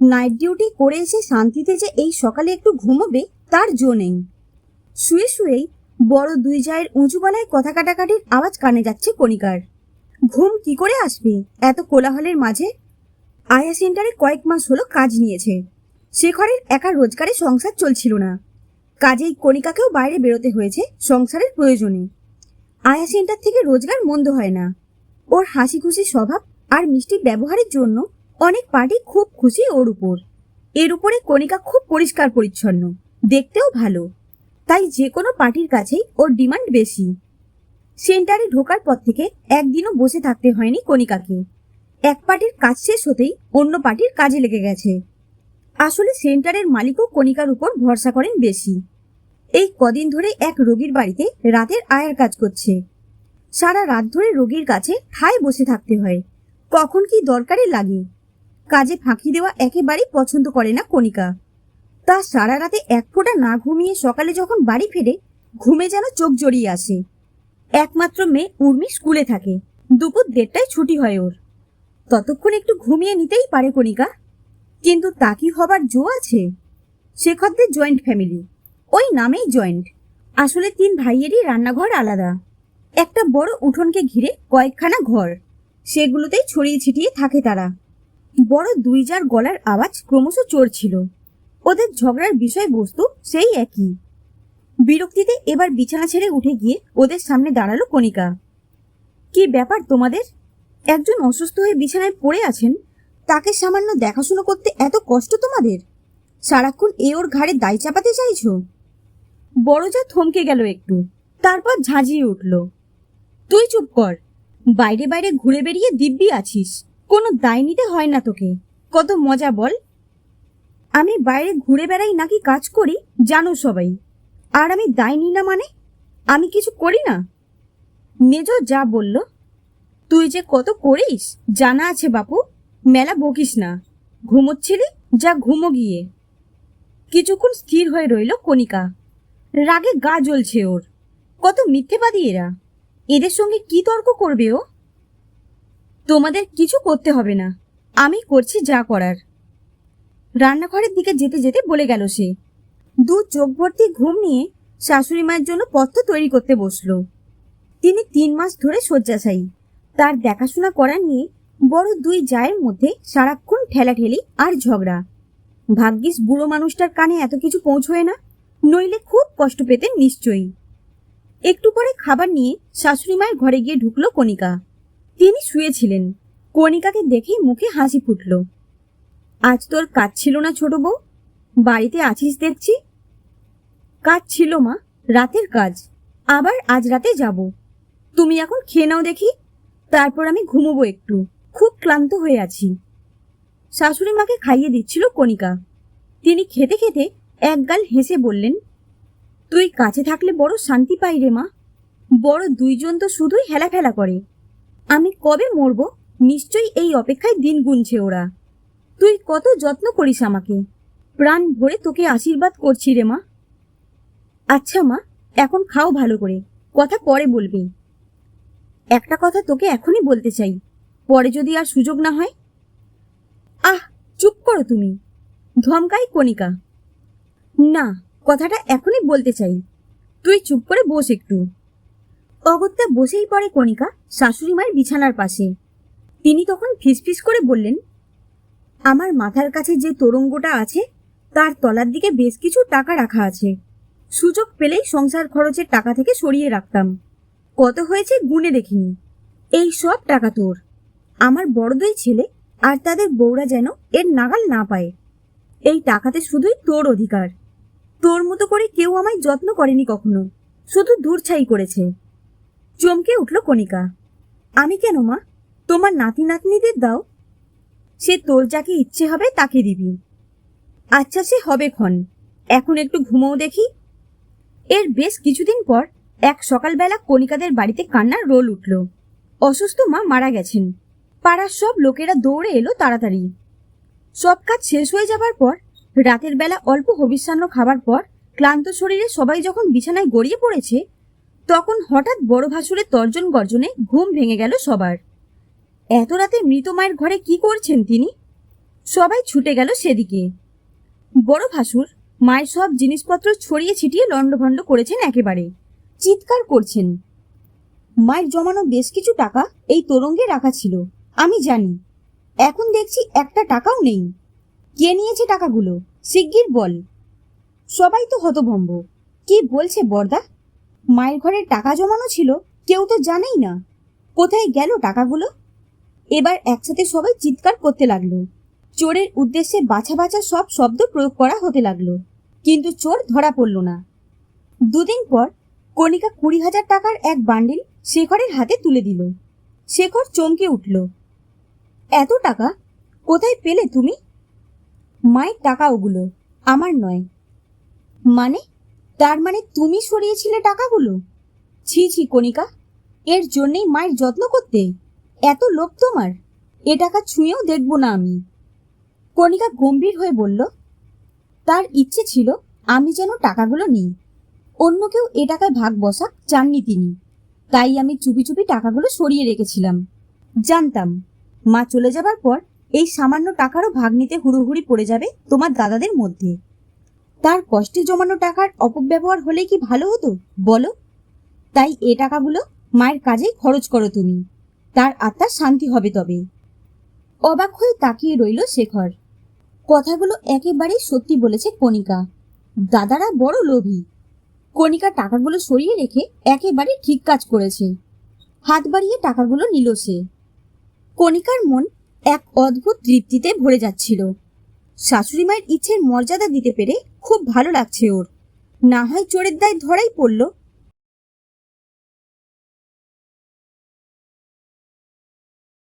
Night duty করে এসে শান্তিতে যে এই সকালে একটু ঘুমোবে, তার জো নেই। শুয়ে শুয়েই বড় দুই জায়ের উঁচু গলায় কথা কাটাকাটির আওয়াজ কানে যাচ্ছে কণিকার। ঘুম কি করে আসবে? এত কোলাহলের মাঝে আয়া সেন্টারে কয়েক মাস হলো কাজ নিয়েছে। শেখরের একা রোজগারে সংসার চলছিল না। কাজেই কণিকাকেও বাইরে বেরোতে হয়েছে সংসারের প্রয়োজনে। আয়া সেন্টার থেকে রোজগার মন্দ হয় না। ওর হাসি খুশি স্বভাব আর মিষ্টি ব্যবহারের জন্য অনেক পার্টি খুব খুশি ওর উপর। এর উপরে কণিকা খুব পরিষ্কার পরিচ্ছন্ন, দেখতেও ভালো। তাই যে কোনো পার্টির কাছেই ওর ডিমান্ড বেশি। সেন্টারে ঢোকার পর থেকে একদিনও বসে থাকতে হয়নি কণিকাকে। এক পার্টির কাজ শেষ হতেই অন্য পার্টির কাজে লেগে গেছে। আসলে সেন্টারের মালিকও কণিকার উপর ভরসা করেন বেশি। এই কদিন ধরে এক রোগীর বাড়িতে রাতের আয়ার কাজ করছে। সারা রাত ধরে রোগীর কাছে ঠায় বসে থাকতে হয়। কখন কি দরকারে লাগে। কাজে ফাঁকি দেওয়া একেবারেই পছন্দ করে না কণিকা। তা সারা রাতে এক ফোঁটা না ঘুমিয়ে সকালে যখন বাড়ি ফেরে, ঘুমে যেন চোখ জড়িয়ে আসে। একমাত্র মেয়ে উর্মি স্কুলে থাকে। দুপুর দেড়টায় ছুটি হয় ওর। ততক্ষণ একটু ঘুমিয়ে নিতেই পারে কণিকা। কিন্তু তা কি হবার জো আছে? শেখরদের জয়েন্ট ফ্যামিলি। ওই নামেই জয়েন্ট। আসলে তিন ভাইয়েরই রান্নাঘর আলাদা। একটা বড় উঠোনকে ঘিরে কয়েকখানা ঘর। সেগুলোতেই ছড়িয়ে ছিটিয়ে থাকে তারা। বড় দুই যার গলার আওয়াজ ক্রমশ চড়ছিল। ওদের ঝগড়ার বিষয়বস্তু সেই একই। বিরক্তিতে এবার বিছানা ছেড়ে উঠে গিয়ে ওদের সামনে দাঁড়াল কণিকা। কি ব্যাপার তোমাদের? একজন অসুস্থ হয়ে বিছানায় পড়ে আছেন, তাকে সামান্য দেখাশুনো করতে এত কষ্ট তোমাদের? সারাক্ষণ এ ওর ঘাড়ে দায় চাপাতে চাইছ? বড় যা থমকে গেল একটু, তারপর ঝাঁঝিয়ে উঠল, তুই চুপ কর, বাইরে বাইরে ঘুরে বেরিয়ে দিব্যি আছিস কোনো দায় নিতে হয় না তোকে। কত মজা বল। আমি বাইরে ঘুরে বেড়াই নাকি কাজ করি, জানো সবাই। আর আমি দায় নিই না মানে? আমি কিছু করি না? মেজ যা বলল, তুই যে কত করিস, জানা আছে বাপু, মেলা বকিস না। ঘুমোচ্ছিলি, যা ঘুমো গিয়ে। কিছুক্ষণ স্থির হয়ে রইল কণিকা। রাগে গা জ্বলছে ওর। কত মিথ্যেবাদী এরা। এদের সঙ্গে কি তর্ক করবে ও? তোমাদের কিছু করতে হবে না। আমি করছি যা করার। রান্নাঘরের দিকে যেতে যেতে বলে গেল সে। দু চোখ ভর্তি ঘুম নিয়ে শাশুড়ি মায়ের জন্য পথ্য তৈরি করতে বসল। তিনি তিন মাস ধরে শয্যাশায়ী। তার দেখাশোনা করা নিয়ে বড় দুই জায়ের মধ্যে সারাক্ষণ ঠেলাঠেলি আর ঝগড়া। ভাগ্যিস বুড়ো মানুষটার কানে এত কিছু পৌঁছয় না, নইলে খুব কষ্ট পেতেন নিশ্চয়ই। একটু পরে খাবার নিয়ে শাশুড়ি মায়ের ঘরে গিয়ে ঢুকলো কণিকা। তিনি শুয়েছিলেন। কণিকাকে দেখেই মুখে হাসি ফুটল। আজ তোর কাজ ছিল না ছোট বউ? বাড়িতে আছিস দেখছি? কাজ ছিল মা, রাতের কাজ। আবার আজ রাতে যাব। তুমি এখন খেয়ে নাও দেখি। তারপর আমি ঘুমোবো একটু। খুব ক্লান্ত হয়ে আছি। শাশুড়ি মাকে খাইয়ে দিচ্ছিল কণিকা। তিনি খেতে খেতে একগাল হেসে বললেন, তুই কাছে থাকলে বড় শান্তি পাই রে মা। বড় দুইজন তো শুধুই হেলাফেলা করে। আমি কবে মরবো? নিশ্চয়ই এই অপেক্ষায় দিন গুনছে ওরা। তুই কত যত্ন করিস আমাকে। প্রাণ ভরে তোকে আশীর্বাদ করছি রে মা। আচ্ছা মা, এখন খাও ভালো করে। কথা পরে বলবি। একটা কথা তোকে এখনই বলতে চাই। পরে যদি আর সুযোগ না হয়। আহ, চুপ করো তুমি। ধমকাই কণিকা। না, কথাটা এখনই বলতে চাই। তুই চুপ করে বস একটু। অগত্যা বসেই পড়ে কণিকা শাশুড়ি মায়ের বিছানার পাশে। তিনি তখন ফিসফিস করে বললেন, আমার মাথার কাছে যে তোরঙ্গটা আছে, তার তলার দিকে বেশ কিছু টাকা রাখা আছে। সুযোগ পেলেই সংসার খরচের টাকা থেকে সরিয়ে রাখতাম। কত হয়েছে গুনে দেখিনি। এই সব টাকা তোর। আমার বড় দুই ছেলে, আর তাদের বউরা যেন এর নাগাল না পায়। এই টাকাতে শুধুই তোর অধিকার। তোর মতো করে কেউ আমায় যত্ন করেনি কখনো। শুধু দূরছাই করেছে। চমকে উঠল কণিকা। আমি কেন, মা? তোমার নাতি নাতনিদের দাও। সে তোর যাকে ইচ্ছে হবে তাকে দিবি। আচ্ছা সে হবে ক্ষণ। এখন একটু ঘুমোও দেখি। এর বেশ কিছুদিন পর এক সকালবেলা কণিকাদের বাড়িতে কান্নার রোল উঠল। অসুস্থ মা মারা গেছেন। পাড়ার সব লোকেরা দৌড়ে এলো তাড়াতাড়ি। সব কাজ শেষ হয়ে যাবার পর, রাতের বেলা অল্প হবিষ্যান্ন খাবার পর ক্লান্ত শরীরে সবাই যখন বিছানায় গড়িয়ে পড়েছে তখন হঠাৎ বড় ভাসুরের তর্জন গর্জনে ঘুম ভেঙে গেল সবার। এত রাতে মৃত মায়ের ঘরে কি করছেন তিনি? সবাই ছুটে গেল সেদিকে। বড় ভাসুর মায়ের সব জিনিসপত্র ছড়িয়ে ছিটিয়ে লণ্ডভণ্ড করেছেন একেবারে। চিৎকার করছেন। মায়ের জমানো বেশ কিছু টাকা এই তোরঙ্গে রাখা ছিল, আমি জানি। এখন দেখছি একটা টাকাও নেই। কে নিয়েছে টাকাগুলো? শিগগির বল। সবাই তো হতভম্ব। কি বলছে বর্দা? মায়ের ঘরে টাকা জমানো ছিল, কেউ তো জানেই না। কোথায় গেল টাকাগুলো? এবার একসাথে সবাই চিৎকার করতে লাগল। চোরের উদ্দেশ্যে বাছা বাছা সব শব্দ প্রয়োগ করা হতে লাগল। কিন্তু চোর ধরা পড়ল না। দুদিন পর কণিকা কুড়ি হাজার টাকার এক বান্ডিল শেখরের হাতে তুলে দিল। শেখর চমকে উঠল। এত টাকা? কোথায় পেলে তুমি? মায়ের টাকা ওগুলো, আমার নয়। মানে? তার মানে তুমি সরিয়েছিলে টাকাগুলো? ছি ছি, কণিকা, এর জন্যেই মায়ের যত্ন করতে। এত লোভ তোমার। এ টাকা ছুঁয়েও দেখব না আমি। কণিকা গম্ভীর হয়ে বলল, তার ইচ্ছে ছিল আমি যেন টাকাগুলো নিই। অন্য কেউ এ টাকায় ভাগ বসাক চাননি তিনি। তাই আমি চুপি চুপি টাকাগুলো সরিয়ে রেখেছিলাম। জানতাম, মা চলে যাবার পর এই সামান্য টাকারও ভাগ নিতে হুড়োহুড়ি পড়ে যাবে তোমার দাদাদের মধ্যে। তার কষ্টে জমানো টাকার অপব্যবহার হলে কি ভালো হতো? বলো। তাই এ টাকাগুলো মায়ের কাজেই খরচ করো তুমি। তার আত্মার শান্তি হবে তবে। অবাক হয়ে তাকিয়ে রইল শেখর। কথাগুলো একেবারেই সত্যি বলেছে কণিকা। দাদারা বড় লোভী। কণিকা টাকাগুলো সরিয়ে রেখে একেবারে ঠিক কাজ করেছে। হাত বাড়িয়ে টাকাগুলো নিল সে। কণিকার মন এক অদ্ভুত তৃপ্তিতে ভরে যাচ্ছিল। শাশুড়ি মায়ের ইচ্ছের মর্যাদা দিতে পেরে খুব ভালো লাগছে ওর। না হয় চোরের দায় ধরাই পড়ল